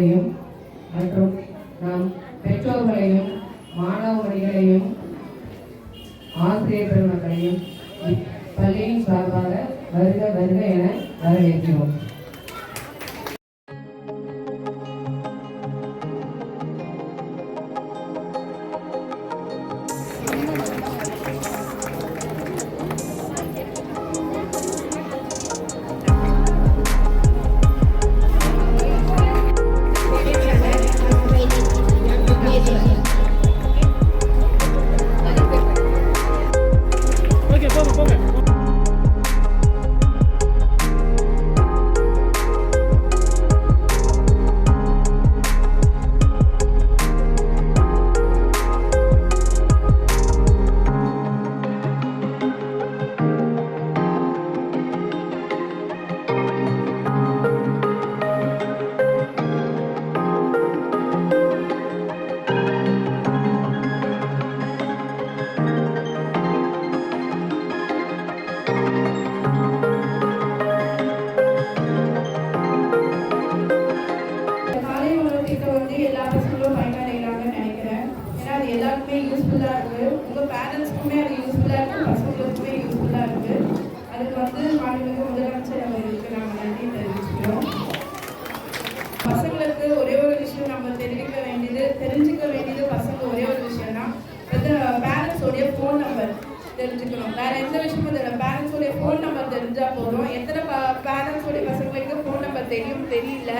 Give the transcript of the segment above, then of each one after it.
Gabriel, vai para o எல்லாருக்குமே யூஸ்ஃபுல்லாக இருக்குது உங்கள் பேரண்ட்ஸ்க்குமே அது யூஸ்ஃபுல்லாக இருக்குது பசங்களுக்குமே யூஸ்ஃபுல்லாக இருக்குது அதுக்கு வந்து மாநிலங்கள் முதலமைச்சர் அவர்களுக்கு நாங்கள் நன்றி தெரிவிச்சுக்கிறோம். பசங்களுக்கு ஒரே ஒரு விஷயம் நம்ம தெரிவிக்க வேண்டியது தெரிஞ்சுக்க வேண்டியது பசங்க ஒரே ஒரு விஷயம் தான் பேரண்ட்ஸோடைய ஃபோன் நம்பர் தெரிஞ்சுக்கணும். வேற எந்த விஷயமும் தெரியல பேரண்ட்ஸோடைய ஃபோன் நம்பர் தெரிஞ்சால் போதும். எத்தனை பேரண்ட்ஸோடைய பசங்களுக்கு ஃபோன் நம்பர் தெரியும்? தெரியல.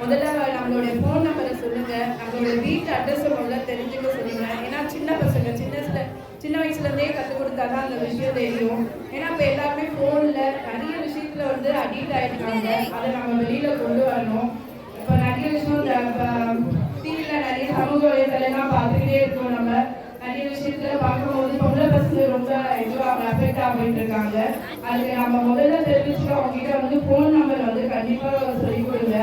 முதல்ல நம்மளுடைய ஃபோன் நம்பரை சொல்லுங்கள் நம்மளுடைய வீட்டு அட்ரஸை முதல்ல சின்ன வயசுலேருந்தே கற்றுக் கொடுத்தா தான் அந்த விஷயம் தெரியும். ஏன்னா இப்போ எல்லாருமே ஃபோனில் நிறைய விஷயத்தில் வந்து அடிக்ட் ஆகிருக்காங்க அதை நம்ம வெளியில் கொண்டு வரணும். இப்போ நிறைய விஷயம் இந்த டிவியில் நிறைய சமூக வலைதளம்லாம் பார்த்துக்கிட்டே இருக்கோம் நம்ம. நிறைய விஷயத்தில் பார்க்கும்போது பொம்பளை பசங்க ரொம்ப இதுவாக அஃபெக்ட் ஆகிட்டு இருக்காங்க. அதுக்கு நம்ம முதல்ல தெரிவிச்சுட்டு அவங்ககிட்ட வந்து ஃபோன் நம்பர் வந்து கண்டிப்பாக சொல்லிக் கொடுங்க.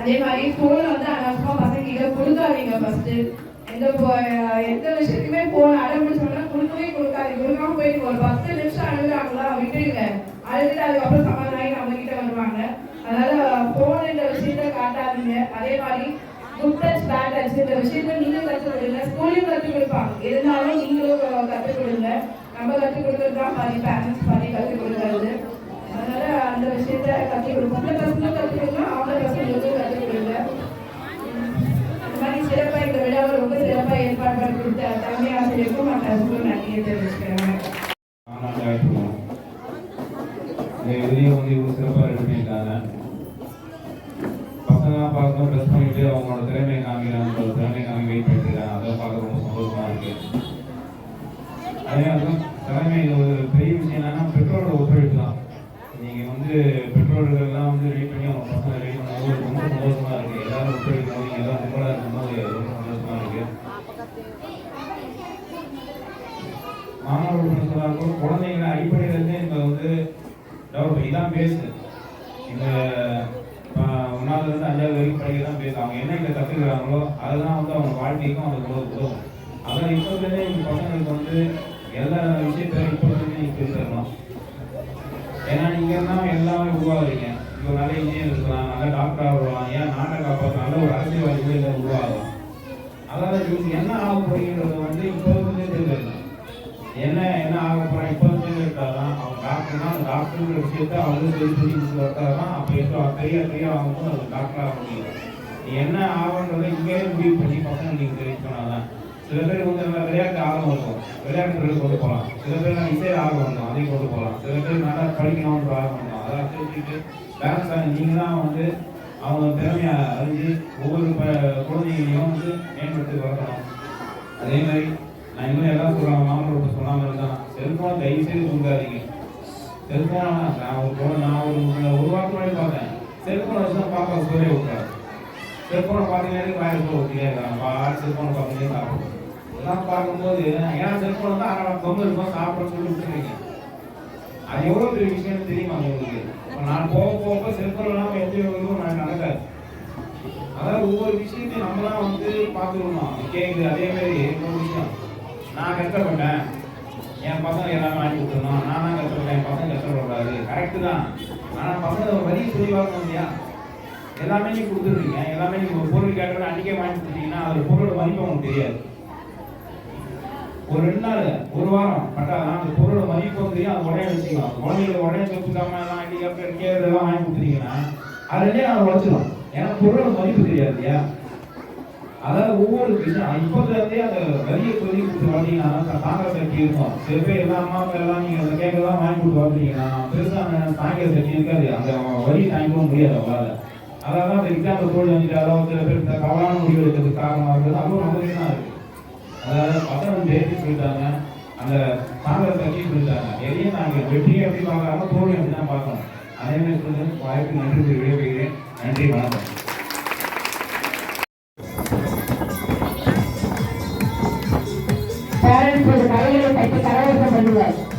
அதே மாதிரி ஃபோன் வந்து அனாவசியமா பசங்க கொடுக்காதீங்க ஃபஸ்ட்டு எந்த எந்த விஷயத்துக்குமே போன் சொன்னா கொடுக்கவே கொடுக்காது. கொடுக்காம போயிட்டு ஒரு பத்து நிமிஷம் அழுகுறாங்களா விட்டுருங்க. அழுதுட்டு அதுக்கப்புறம் சமாதானி ஆகி நம்ம கிட்ட வருவாங்க. அதனால போன் இந்த விஷயத்த காட்டாதீங்க. அதே மாதிரி குட் டச் பேட் டச் இந்த விஷயத்த நீங்க கற்றுக் கொடுங்க. ஸ்கூல்லையும் கற்றுக் கொடுப்பாங்க. இருந்தாலும் நீங்களும் கற்றுக் கொடுங்க. நம்ம கற்றுக் கொடுக்கறது தான் பாதி பேரண்ட்ஸ் பாதி கற்றுக் கொடுக்கறது. அதனால அந்த விஷயத்த கற்றுக் கொடுப்போம் அந்த பசங்களும் கற்றுக் கொடுக்கணும் தெரிவிச்சுக்கிறேன் ஆமாம் இந்த இதுலேயும் வந்து இவ்வளோ சிறப்பாக ரெடி பண்ணியிருக்காங்க பசங்களாம் பார்க்கணும் ப்ரெஸ் பண்ணிட்டு அவங்களோட திறமையை காமிக்கிறாங்க இருந்தால் கூட குழந்தைங்க அடிப்படையிலேருந்தே இருந்தே வந்து டெவலப் இதான் பேசு இந்த ஒன்றாவதுலேருந்து இருந்து அஞ்சாவது வரைக்கும் படிக்க தான் பேசு அவங்க என்ன இங்கே கற்றுக்கிறாங்களோ அதுதான் வந்து அவங்க வாழ்க்கைக்கும் அவங்க உதவு- உதவும். அதான் இப்போதுலேருந்தே இந்த பசங்களுக்கு வந்து எல்லா விஷயத்தையும் இப்போதுலேருந்தே நீங்கள் பேசிடலாம் ஏன்னா நீங்கள் தான் எல்லாமே உருவாகிறீங்க இப்போ நல்ல இன்ஜினியர் இருக்கலாம் நல்ல டாக்டர் ஆகலாம் ஏன் நாட்டை காப்பாற்ற நல்ல ஒரு அரசியல்வாதி கூட இதில் உருவாகலாம் அதாவது இவங்க என்ன ஆக போகிறீங்கிறத வந்து இப்போ என்ன என்ன ஆக போறான் இப்போ தெரிஞ்சுக்கிட்டாதான் அவன் டாக்டர்னா அந்த டாக்டருங்கிற விஷயத்த அவங்க சொல்லி சொல்லி கொடுத்தாதான் அப்போ எப்போ பெரிய பெரிய ஆகும்போது அது டாக்டர் ஆக முடியும் நீ என்ன ஆகணுன்றதை இங்கேயே முடிவு பண்ணி பசங்க நீங்கள் தெரிவிக்க தான் சில பேர் வந்து நல்லா விளையாட்டு ஆர்வம் இருக்கும். விளையாட்டுகளை கொண்டு போகலாம். சில பேர் நான் இசை ஆர்வம் இருக்கும். அதையும் கொண்டு போகலாம். சில பேர் நல்லா படிக்கணும்ன்ற ஆர்வம் இருக்கும். அதெல்லாம் தெரிஞ்சுக்கிட்டு பேரண்ட்ஸ் ஆகி நீங்கள் தான் வந்து அவங்க திறமையை அறிஞ்சு ஒவ்வொரு ப- குழந்தைகளையும் வந்து மேம்படுத்தி வளர்க்கணும். அதே மாதிரி நான் இன்னும் எல்லாம் சொல்லுவாங்க மாமனோட சொல்லாமல் இருந்தான் செல்ஃபோனை தயவு செய்து கொடுக்காதீங்க செல்ஃபோனை நான் ஒரு குழந்தை நான் ஒரு ஒரு வாரத்துக்கு முன்னாடி பார்த்தேன். செல்ஃபோனை வச்சு தான் பாப்பா சோறே விட்டாரு. செல்ஃபோனை பார்த்தீங்கன்னா வாயில் போக முடியாது இருக்காங்க செல்ஃபோனை பார்த்தீங்கன்னா சாப்பிடுவோம். எல்லாம் பார்க்கும்போது ஏன்னா செல்ஃபோனை தான் அரை தொங்க இருக்கும் சாப்பிட சொல்லி விட்டுருக்கீங்க. அது எவ்வளோ பெரிய விஷயம்னு தெரியுமா உங்களுக்கு? இப்போ நான் போக போக செல்ஃபோன் இல்லாமல் எந்த இதுவும் நான் நடக்காது. அதாவது ஒவ்வொரு விஷயத்தையும் நம்மளாம் வந்து பார்த்துக்கணும்? கேட்குது அதே மாதிரி ஒரு விஷயம். நான் கஷ்டப்பட்டேன். என் பசங்க எல்லாமே வாங்கி கொடுத்துருந்தோம் நான் தான் கஷ்டப்பட்டேன். என் பசங்க கஷ்டப்படக்கூடாது. கரெக்டு தான். ஆனால் பசங்க ஒரு வழி சொல்லி இல்லையா? எல்லாமே நீங்கள் கொடுத்துருக்கீங்க. எல்லாமே நீங்கள் ஒரு பொருள் கேட்டோட அன்றைக்கே வாங்கி கொடுத்தீங்கன்னா அது பொருளோட மதிப்பு உங்களுக்கு தெரியாது. ஒரு ரெண்டு நாள் ஒரு வாரம் பட்டாதான் அந்த பொருளோட மதிப்பு தெரியும் அது உடனே வச்சுக்கலாம். குழந்தைங்களுக்கு உடனே சொத்துக்காம எல்லாம் ஹேண்டிகேப் கேட்கறதெல்லாம் வாங்கி கொடுத்துருக்கீங்கன்னா அது ரெண்டே நாள் உழைச்சிடும் ஏன்னா பொருளோட மதிப்பு தெரியாது இல்லையா? அதாவது ஒவ்வொரு விஷயம் அந்த வரியை சொல்லி கொடுத்து வளர்த்தீங்கன்னா தாங்கிற சக்தி இருக்கும் சில பேர் எல்லா அம்மா அப்பா எல்லாம் நீங்க அந்த கேட்கலாம் வாங்கி கொடுத்து வளர்த்தீங்கன்னா பெருசாக அந்த தாங்கிற சக்தி இருக்காது. அந்த வரி தாங்கிக்கவும் முடியாது அவங்களால. அதாவது அந்த எக்ஸாம்பிள் தோல்வி வந்துட்டு அதாவது சில பேர் இந்த தவறான முடிவு எடுக்கிறதுக்கு காரணமாக இருக்குது அதுவும் நம்ம தான் இருக்குது அதாவது பசங்க பேசி சொல்லிட்டாங்க. அந்த தாங்கிற சக்தி சொல்லிட்டாங்க எதையும் நாங்கள் வெற்றி எப்படி பார்க்கறாமோ தோல்வி அப்படி தான் பார்க்கணும். அதே மாதிரி வாய்ப்பு நன்றி கூறி விடைபெறுகிறேன். நன்றி வணக்கம். saya sekarang sebelas